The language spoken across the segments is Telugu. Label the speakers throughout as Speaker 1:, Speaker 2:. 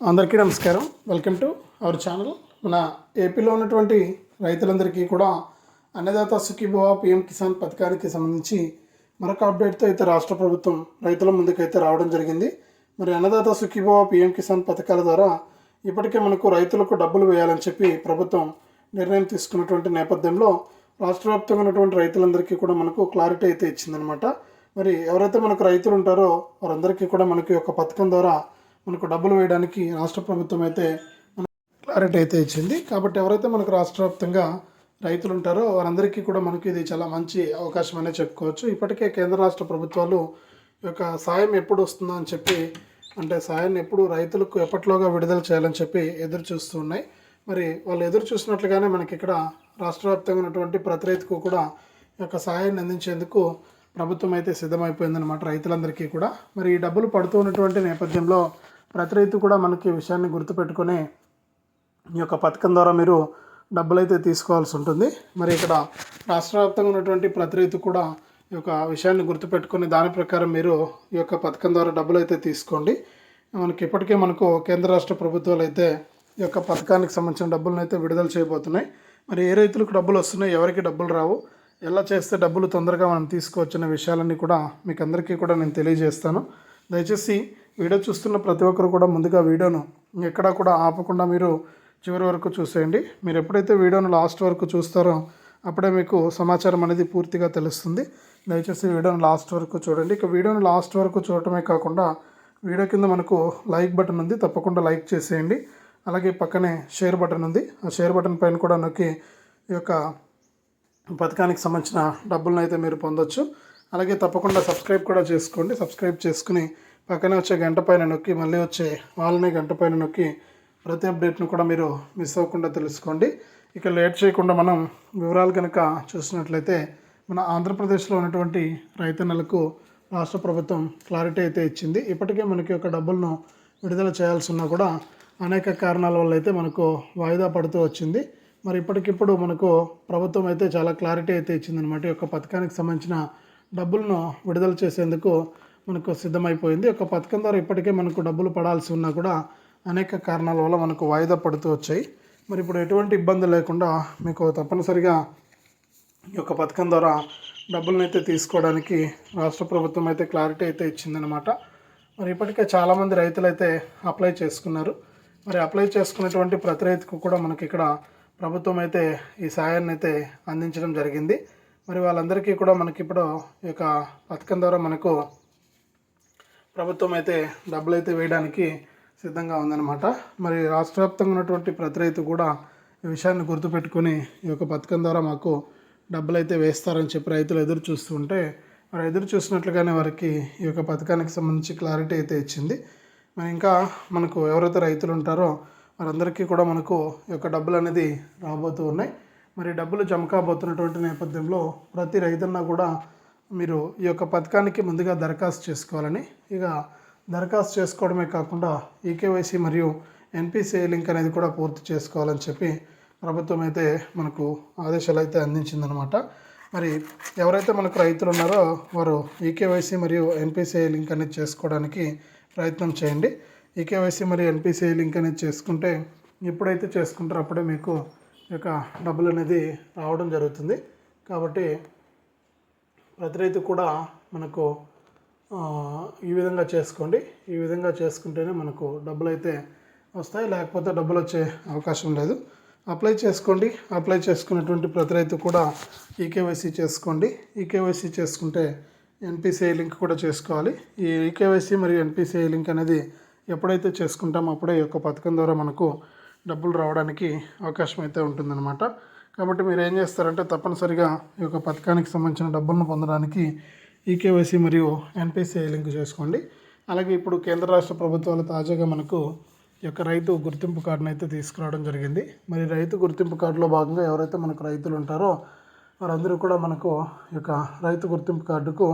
Speaker 1: అందరికీ నమస్కారం. Welcome to our channel. మన ఏపీలో ఉన్నటువంటి రైతులందరికీ కూడా అన్నదాత సుఖీభవ పిఎం కిసాన్ పథకానికి సంబంధించి మరొక అప్డేట్తో అయితే రాష్ట్ర ప్రభుత్వం రైతుల ముందుకైతే రావడం జరిగింది. మరి అన్నదాత సుఖీభవ పిఎం కిసాన్ పథకాల ద్వారా ఇప్పటికే మనకు రైతులకు డబ్బులు వేయాలని చెప్పి ప్రభుత్వం నిర్ణయం తీసుకున్నటువంటి నేపథ్యంలో రాష్ట్ర వ్యాప్తంగా ఉన్నటువంటి రైతులందరికీ కూడా మనకు క్లారిటీ అయితే ఇచ్చిందనమాట మరి ఎవరైతే మనకు రైతులు ఉంటారో వారందరికీ కూడా మనకి ఒక పథకం ద్వారా మనకు డబ్బులు వేయడానికి రాష్ట్ర ప్రభుత్వం అయితే క్లారిటీ అయితే ఇచ్చింది. కాబట్టి ఎవరైతే మనకు రాష్ట్ర వ్యాప్తంగా రైతులు ఉంటారో వారందరికీ కూడా మనకి ఇది చాలా మంచి అవకాశం అనే చెప్పుకోవచ్చు. ఇప్పటికే కేంద్ర రాష్ట్ర ప్రభుత్వాలు ఈ యొక్క సాయం ఎప్పుడు వస్తుందా అని చెప్పి అంటే సాయాన్ని ఎప్పుడు రైతులకు ఎప్పట్లోగా విడుదల చేయాలని చెప్పి ఎదురు చూస్తూ ఉన్నాయి. మరి వాళ్ళు ఎదురు చూసినట్లుగానే మనకి ఇక్కడ రాష్ట్ర వ్యాప్తంగా ఉన్నటువంటి ప్రతి రైతుకు కూడా ఈ యొక్క సహాయాన్ని అందించేందుకు ప్రభుత్వం అయితే సిద్ధమైపోయిందనమాట రైతులందరికీ కూడా. మరి ఈ డబ్బులు పడుతూ ఉన్నటువంటి నేపథ్యంలో ప్రతి రైతు కూడా మనకి ఈ విషయాన్ని గుర్తుపెట్టుకొని ఈ యొక్క పథకం ద్వారా మీరు డబ్బులైతే తీసుకోవాల్సి ఉంటుంది. మరి ఇక్కడ రాష్ట్ర వ్యాప్తంగా ఉన్నటువంటి ప్రతి రైతు కూడా ఈ యొక్క విషయాన్ని గుర్తుపెట్టుకొని దాని ప్రకారం మీరు ఈ యొక్క పథకం ద్వారా డబ్బులు అయితే తీసుకోండి. మనకి ఇప్పటికే మనకు కేంద్ర రాష్ట్ర ప్రభుత్వాలు అయితే ఈ యొక్క పథకానికి సంబంధించిన డబ్బులను అయితే విడుదల చేయబోతున్నాయి. మరి ఏ రైతులకు డబ్బులు వస్తున్నాయి ఎవరికి డబ్బులు రావు ఎలా చేస్తే డబ్బులు తొందరగా మనం తీసుకోవచ్చనే విషయాలన్నీ కూడా మీకు అందరికీ కూడా నేను తెలియజేస్తాను. దయచేసి వీడియో చూస్తున్న ప్రతి ఒక్కరు కూడా ముందుగా వీడియోను ఎక్కడా కూడా ఆపకుండా మీరు చివరి వరకు చూసేయండి. మీరు ఎప్పుడైతే వీడియోను లాస్ట్ వరకు చూస్తారో అప్పుడే మీకు సమాచారం అనేది పూర్తిగా తెలుస్తుంది. దయచేసి వీడియోను లాస్ట్ వరకు చూడండి. ఇక వీడియోను లాస్ట్ వరకు చూడటమే కాకుండా వీడియో కింద మనకు లైక్ బటన్ ఉంది. తప్పకుండా లైక్ చేసేయండి. అలాగే పక్కనే షేర్ బటన్ ఉంది. ఆ షేర్ బటన్ పైన కూడా నొక్కి ఈ యొక్క పథకానికి సంబంధించిన డబ్బులను అయితే మీరు పొందొచ్చు. అలాగే తప్పకుండా సబ్స్క్రైబ్ కూడా చేసుకోండి. సబ్స్క్రైబ్ చేసుకుని పక్కనే వచ్చే గంట పైన నొక్కి మళ్ళీ వచ్చే వాళ్ళనే గంట పైన నొక్కి ప్రతి అప్డేట్ను కూడా మీరు మిస్ అవ్వకుండా తెలుసుకోండి. ఇక లేట్ చేయకుండా మనం వివరాలు కనుక చూసినట్లయితే మన ఆంధ్రప్రదేశ్లో ఉన్నటువంటి రైతన్నలకు రాష్ట్ర ప్రభుత్వం క్లారిటీ అయితే ఇచ్చింది. ఇప్పటికే మనకి ఒక డబ్బులను విడుదల చేయాల్సి ఉన్నా కూడా అనేక కారణాల వల్ల అయితే మనకు వాయిదా పడుతూ వచ్చింది. మరి ఇప్పటికిప్పుడు మనకు ప్రభుత్వం అయితే చాలా క్లారిటీ అయితే ఇచ్చిందనమాట ఈ యొక్క పథకానికి సంబంధించిన డబ్బులను విడుదల చేసేందుకు మనకు సిద్ధమైపోయింది. ఒక పథకం ద్వారా ఇప్పటికే మనకు డబ్బులు పడాల్సి ఉన్నా కూడా అనేక కారణాల వల్ల మనకు వాయిదా పడుతూ వచ్చాయి. మరి ఇప్పుడు ఎటువంటి ఇబ్బంది లేకుండా మీకు తప్పనిసరిగా ఈ యొక్క పథకం ద్వారా డబ్బులను అయితే తీసుకోవడానికి రాష్ట్ర ప్రభుత్వం అయితే క్లారిటీ అయితే ఇచ్చిందనమాట మరి ఇప్పటికే చాలామంది రైతులు అయితే అప్లై చేసుకున్నారు. మరి అప్లై చేసుకున్నటువంటి ప్రతి రైతుకు కూడా మనకి ఇక్కడ ప్రభుత్వం అయితే ఈ సాయాన్ని అయితే అందించడం జరిగింది. మరి వాళ్ళందరికీ కూడా మనకి ఇప్పుడు ఈ యొక్క పథకం ద్వారా మనకు ప్రభుత్వం అయితే డబ్బులు అయితే వేయడానికి సిద్ధంగా ఉందన్నమాట. మరి రాష్ట్ర వ్యాప్తంగా ఉన్నటువంటి ప్రతి రైతు కూడా ఈ విషయాన్ని గుర్తుపెట్టుకొని ఈ యొక్క పథకం ద్వారా మాకు డబ్బులు అయితే వేస్తారని చెప్పి రైతులు ఎదురు చూస్తుంటే మరి ఎదురు చూసినట్లుగానే వారికి ఈ యొక్క పథకానికి సంబంధించి క్లారిటీ అయితే ఇచ్చింది. మరి ఇంకా మనకు ఎవరైతే రైతులు ఉంటారో వారందరికీ కూడా మనకు ఈ యొక్క డబ్బులు అనేది రాబోతూ ఉన్నాయి. మరి డబ్బులు జమ కాబోతున్నటువంటి నేపథ్యంలో ప్రతి రైతన్న కూడా మీరు ఈ యొక్క పథకానికి ముందుగా దరఖాస్తు చేసుకోవాలని. ఇక దరఖాస్తు చేసుకోవడమే కాకుండా ఈకేవైసీ మరియు ఎన్పిసిఐ లింక్ అనేది కూడా పూర్తి చేసుకోవాలని చెప్పి ప్రభుత్వం అయితే మనకు ఆదేశాలు అయితే అందించిందనమాట మరి ఎవరైతే మనకు రైతులు ఉన్నారో వారు ఈకేవైసీ మరియు ఎన్పిసిఐ లింక్ అనేది చేసుకోవడానికి ప్రయత్నం చేయండి. ఈకేవైసీ మరియు ఎన్పిసిఐ లింక్ అనేది చేసుకుంటే ఎప్పుడైతే చేసుకుంటారో అప్పుడే మీకు ఈ యొక్క డబ్బులు అనేది రావడం జరుగుతుంది. కాబట్టి ప్రతి రైతు కూడా మనకు ఈ విధంగా చేసుకోండి. ఈ విధంగా చేసుకుంటేనే మనకు డబ్బులు అయితే వస్తాయి. లేకపోతే డబ్బులు వచ్చే అవకాశం లేదు. అప్లై చేసుకోండి. అప్లై చేసుకున్నటువంటి ప్రతి రైతు కూడా ఈకేవైసీ చేసుకోండి. ఈకేవైసీ చేసుకుంటే ఎన్పిసిఐ లింక్ కూడా చేసుకోవాలి. ఈ ఈకేవైసీ మరియు ఎన్పిసిఐ లింక్ అనేది ఎప్పుడైతే చేసుకుంటామో అప్పుడే ఈ యొక్క పథకం ద్వారా మనకు డబ్బులు రావడానికి అవకాశం అయితే ఉంటుందన్నమాట. కాబట్టి మీరు ఏం చేస్తారంటే తప్పనిసరిగా ఈ యొక్క పథకానికి సంబంధించిన డబ్బులను పొందడానికి ఈకేవైసీ మరియు ఎన్పిసిఐ లింక్ చేసుకోండి. అలాగే ఇప్పుడు కేంద్ర రాష్ట్ర ప్రభుత్వాలు తాజాగా మనకు ఈ యొక్క రైతు గుర్తింపు కార్డును అయితే తీసుకురావడం జరిగింది. మరి రైతు గుర్తింపు కార్డులో భాగంగా ఎవరైతే మనకు రైతులు ఉంటారో వారందరూ కూడా మనకు ఈ యొక్క రైతు గుర్తింపు కార్డుకు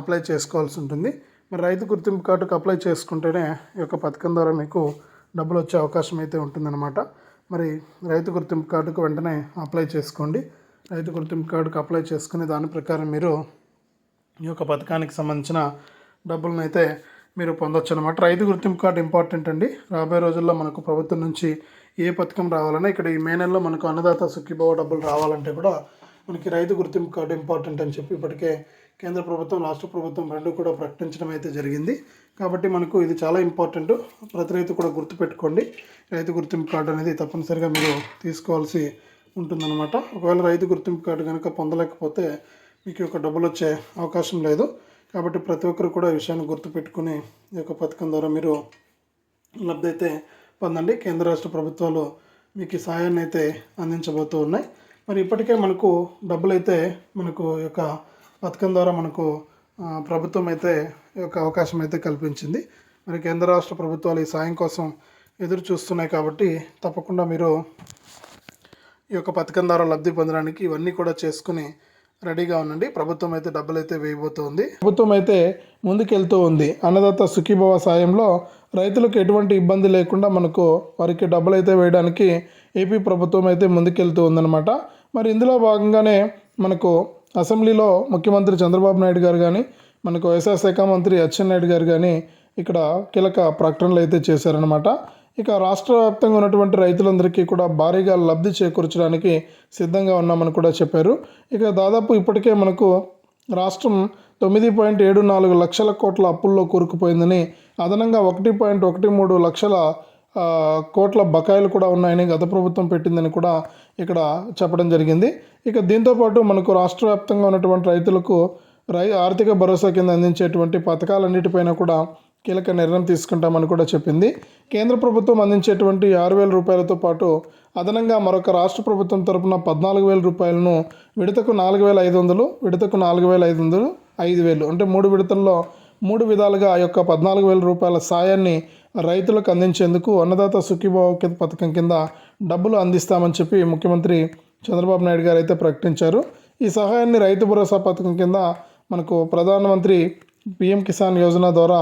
Speaker 1: అప్లై చేసుకోవాల్సి ఉంటుంది. మరి రైతు గుర్తింపు కార్డుకు అప్లై చేసుకుంటేనే ఈ యొక్క పథకం ద్వారా మీకు డబ్బులు వచ్చే అవకాశం అయితే ఉంటుందన్నమాట. మరి రైతు గుర్తింపు కార్డుకు వెంటనే అప్లై చేసుకోండి. రైతు గుర్తింపు కార్డుకు అప్లై చేసుకుని దాని ప్రకారం మీరు ఈ యొక్క పథకానికి సంబంధించిన డబ్బులను అయితే మీరు పొందొచ్చు అనమాట రైతు గుర్తింపు కార్డు ఇంపార్టెంట్ అండి. రాబోయే రోజుల్లో మనకు ప్రభుత్వం నుంచి ఏ పథకం రావాలన్నా ఇక్కడ ఈ మే నెలలో మనకు అన్నదాత సుఖీభావ డబ్బులు రావాలంటే కూడా మనకి రైతు గుర్తింపు కార్డు ఇంపార్టెంట్ అని చెప్పి ఇప్పటికే కేంద్ర ప్రభుత్వం రాష్ట్ర ప్రభుత్వం రెండు కూడా ప్రకటించడం అయితే జరిగింది. కాబట్టి మనకు ఇది చాలా ఇంపార్టెంట్ ప్రతి రైతు కూడా గుర్తుపెట్టుకోండి. రైతు గుర్తింపు కార్డు అనేది తప్పనిసరిగా మీరు తీసుకోవాల్సి ఉంటుందన్నమాట. ఒకవేళ రైతు గుర్తింపు కార్డు కనుక పొందలేకపోతే మీకు యొక్క డబ్బులు వచ్చే అవకాశం లేదు. కాబట్టి ప్రతి ఒక్కరు కూడా ఈ విషయాన్ని గుర్తుపెట్టుకుని ఈ యొక్క పథకం ద్వారా మీరు లబ్ధి అయితే పొందండి. కేంద్ర రాష్ట్ర ప్రభుత్వాలు మీకు సహాయాన్ని సాయాన్ని అయితే అందించబోతూ ఉన్నాయి. మరి ఇప్పటికే మనకు డబ్బులు అయితే మనకు యొక్క పథకం ద్వారా మనకు ప్రభుత్వం అయితే ఈ యొక్క అవకాశం అయితే కల్పించింది. మరి కేంద్ర రాష్ట్ర ప్రభుత్వాలు ఈ సాయం కోసం ఎదురు చూస్తున్నాయి కాబట్టి తప్పకుండా మీరు ఈ యొక్క పథకం ద్వారా లబ్ధి పొందడానికి ఇవన్నీ కూడా చేసుకుని రెడీగా ఉండండి. ప్రభుత్వం అయితే డబ్బులు అయితే వేయబోతోంది. ప్రభుత్వం అయితే ముందుకెళ్తూ ఉంది. అన్నదాత సుఖీభవ సాయంలో రైతులకు ఎటువంటి ఇబ్బంది లేకుండా మనకు వారికి డబ్బులు అయితే వేయడానికి ఏపీ ప్రభుత్వం అయితే ముందుకెళ్తూ ఉందన్నమాట. మరి ఇందులో భాగంగానే మనకు అసెంబ్లీలో ముఖ్యమంత్రి చంద్రబాబు నాయుడు గారు కానీ మనకు వ్యవసాయ శాఖ మంత్రి అచ్చెన్నాయుడు గారు కానీ ఇక్కడ కీలక ప్రకటనలు అయితే చేశారనమాట ఇక రాష్ట్ర వ్యాప్తంగా ఉన్నటువంటి రైతులందరికీ కూడా భారీగా లబ్ధి చేకూర్చడానికి సిద్ధంగా ఉన్నామని కూడా చెప్పారు. ఇక దాదాపు ఇప్పటికే మనకు రాష్ట్రం తొమ్మిది పాయింట్ ఏడు నాలుగు లక్షల కోట్ల అప్పుల్లో కూరుకుపోయిందని అదనంగా ఒకటి పాయింట్ ఒకటి మూడు లక్షల కోట్ల బకాయిలు కూడా ఉన్నాయని గత ప్రభుత్వం పెట్టిందని కూడా ఇక్కడ చెప్పడం జరిగింది. ఇక దీంతోపాటు మనకు రాష్ట్ర వ్యాప్తంగా ఉన్నటువంటి రైతులకు రై ఆర్థిక భరోసా కింద అందించేటువంటి పథకాలన్నిటిపైన కూడా కీలక నిర్ణయం తీసుకుంటామని కూడా చెప్పింది. కేంద్ర ప్రభుత్వం అందించేటువంటి ఆరు వేల రూపాయలతో పాటు అదనంగా మరొక రాష్ట్ర ప్రభుత్వం తరపున పద్నాలుగు వేల రూపాయలను విడతకు నాలుగు వేల ఐదు వందలు విడతకు నాలుగు వేల ఐదు వందలు ఐదు వేలు అంటే మూడు విడతల్లో మూడు విధాలుగా ఆ యొక్క పద్నాలుగు వేల రూపాయల సాయాన్ని రైతులకు అందించేందుకు అన్నదాత సుఖీభావ పథకం కింద డబ్బులు అందిస్తామని చెప్పి ముఖ్యమంత్రి చంద్రబాబు నాయుడు గారు అయితే ప్రకటించారు. ఈ సహాయాన్ని రైతు భరోసా పథకం కింద మనకు ప్రధానమంత్రి పిఎం కిసాన్ యోజన ద్వారా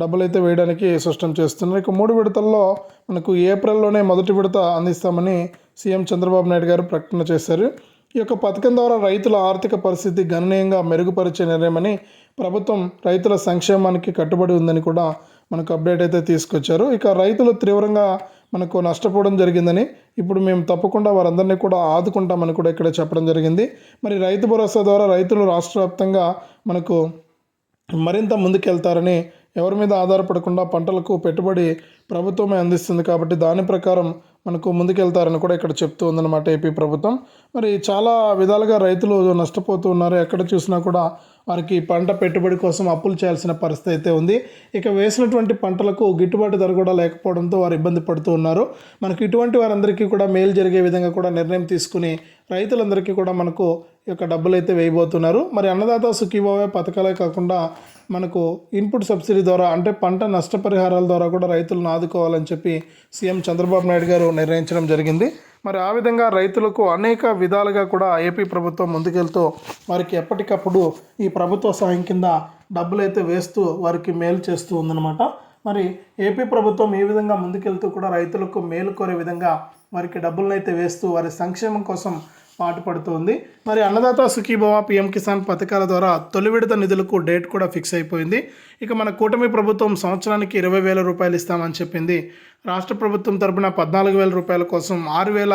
Speaker 1: డబ్బులు అయితే వేయడానికి స్పష్టం చేస్తున్నారు. ఇక మూడు విడతల్లో మనకు ఏప్రిల్లోనే మొదటి విడత అందిస్తామని సీఎం చంద్రబాబు నాయుడు గారు ప్రకటన చేశారు. ఈ యొక్క పథకం ద్వారా రైతుల ఆర్థిక పరిస్థితి గణనీయంగా మెరుగుపరిచే నిర్ణయమని ప్రభుత్వం రైతుల సంక్షేమానికి కట్టుబడి ఉందని కూడా మనకు అప్డేట్ అయితే తీసుకొచ్చారు. ఇక రైతులు తీవ్రంగా మనకు నష్టపోవడం జరిగిందని ఇప్పుడు మేము తప్పకుండా వారందరినీ కూడా ఆదుకుంటామని కూడా ఇక్కడ చెప్పడం జరిగింది. మరి రైతు భరోసా ద్వారా రైతులు రాష్ట్ర వ్యాప్తంగా మనకు మరింత ముందుకెళ్తారని ఎవరి మీద ఆధారపడకుండా పంటలకు పెట్టుబడి ప్రభుత్వమే అందిస్తుంది కాబట్టి దాని ప్రకారం మనకు ముందుకెళ్తారని కూడా ఇక్కడ చెప్తూ ఉందన్నమాట ఏపీ ప్రభుత్వం. మరి చాలా విధాలుగా రైతులు నష్టపోతూ ఉన్నారు. ఎక్కడ చూసినా కూడా వారికి పంట పెట్టుబడి కోసం అప్పులు చేయాల్సిన పరిస్థితి అయితే ఉంది. ఇక వేసినటువంటి పంటలకు గిట్టుబాటు ధర కూడా లేకపోవడంతో వారు ఇబ్బంది పడుతూ ఉన్నారు. మనకు ఇటువంటి వారందరికీ కూడా మేలు జరిగే విధంగా కూడా నిర్ణయం తీసుకుని రైతులందరికీ కూడా మనకు ఈ యొక్క డబ్బులు అయితే వేయబోతున్నారు. మరి అన్నదాత సుఖీభావే పథకాలే కాకుండా మనకు ఇన్పుట్ సబ్సిడీ ద్వారా అంటే పంట నష్టపరిహారాల ద్వారా కూడా రైతులను ఆదుకోవాలని చెప్పి సీఎం చంద్రబాబు నాయుడు గారు నిర్ణయించడం జరిగింది. మరి ఆ విధంగా రైతులకు అనేక విధాలుగా కూడా ఏపీ ప్రభుత్వం ముందుకెళ్తూ వారికి ఎప్పటికప్పుడు ఈ ప్రభుత్వ సాయం కింద డబ్బులు అయితే వేస్తూ వారికి మేలు చేస్తూ ఉందన్నమాట. మరి ఏపీ ప్రభుత్వం ఈ విధంగా ముందుకెళ్తూ కూడా రైతులకు మేలు కోరే విధంగా వారికి డబ్బులను అయితే వేస్తూ వారి సంక్షేమం కోసం పాటుపడుతోంది మరి అన్నదాత సుఖీభవ పిఎం కిసాన్ పథకాల ద్వారా తొలి విడత నిధులకు డేట్ కూడా ఫిక్స్ అయిపోయింది. ఇక మన కూటమి ప్రభుత్వం సంవత్సరానికి ఇరవై వేల రూపాయలు ఇస్తామని చెప్పింది. రాష్ట్ర ప్రభుత్వం తరపున పద్నాలుగు వేల రూపాయల కోసం ఆరు వేల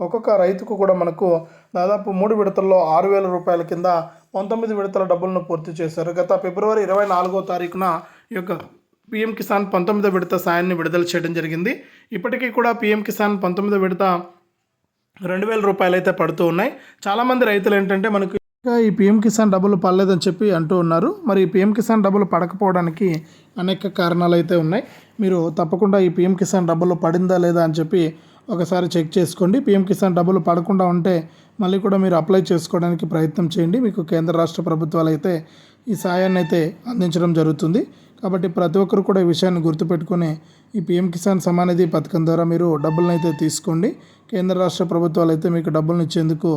Speaker 1: ఒక్కొక్క రైతుకు కూడా మనకు దాదాపు మూడు విడతల్లో ఆరు వేల రూపాయల కింద పంతొమ్మిది విడతల డబ్బులను పూర్తి చేశారు. గత ఫిబ్రవరి ఇరవై నాలుగో తారీఖున ఈ యొక్క పీఎం కిసాన్ పంతొమ్మిదో విడత సాయాన్ని విడుదల చేయడం జరిగింది. ఇప్పటికీ కూడా పీఎం కిసాన్ పంతొమ్మిదో విడత రెండు వేల రూపాయలు అయితే పడుతూ ఉన్నాయి. చాలామంది రైతులు ఏంటంటే మనకు ఇంకా ఈ పిఎం కిసాన్ డబ్బులు పడలేదని చెప్పి అంటూ ఉన్నారు. మరి ఈ పిఎం కిసాన్ డబ్బులు పడకపోవడానికి అనేక కారణాలు అయితే ఉన్నాయి. మీరు తప్పకుండా ఈ పిఎం కిసాన్ డబ్బులు పడిందా లేదా అని చెప్పి ఒకసారి చెక్ చేసుకోండి. పిఎం కిసాన్ డబ్బులు పడకుండా ఉంటే మళ్ళీ కూడా మీరు అప్లై చేసుకోవడానికి ప్రయత్నం చేయండి. మీకు కేంద్ర రాష్ట్ర ప్రభుత్వాలు అయితే ఈ సాయాన్ని అయితే అందించడం జరుగుతుంది. కాబట్టి ప్రతి ఒక్కరు కూడా ఈ విషయాన్ని గుర్తుపెట్టుకుని ఈ పిఎం కిసాన్ సమానిధి పథకం ద్వారా మీరు డబ్బులను అయితే తీసుకోండి. కేంద్ర రాష్ట్ర ప్రభుత్వాలు అయితే మీకు డబ్బులను ఇచ్చేందుకు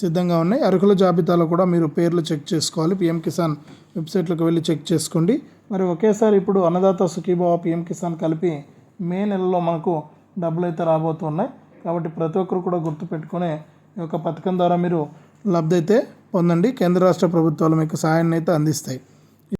Speaker 1: సిద్ధంగా ఉన్నాయి. అర్హుల జాబితాలో కూడా మీరు పేర్లు చెక్ చేసుకోవాలి. పిఎం కిసాన్ వెబ్సైట్లోకి వెళ్ళి చెక్ చేసుకోండి. మరి ఒకేసారి ఇప్పుడు అన్నదాత సుఖీభావ పిఎం కిసాన్ కలిపి మే నెలలో మనకు డబ్బులు అయితే రాబోతున్నాయి. కాబట్టి ప్రతి ఒక్కరు కూడా గుర్తుపెట్టుకొని ఈ యొక్క పథకం ద్వారా మీరు లబ్ధి అయితే పొందండి. కేంద్ర రాష్ట్ర ప్రభుత్వాలు మీకు సహాయాన్ని అయితే అందిస్తాయి.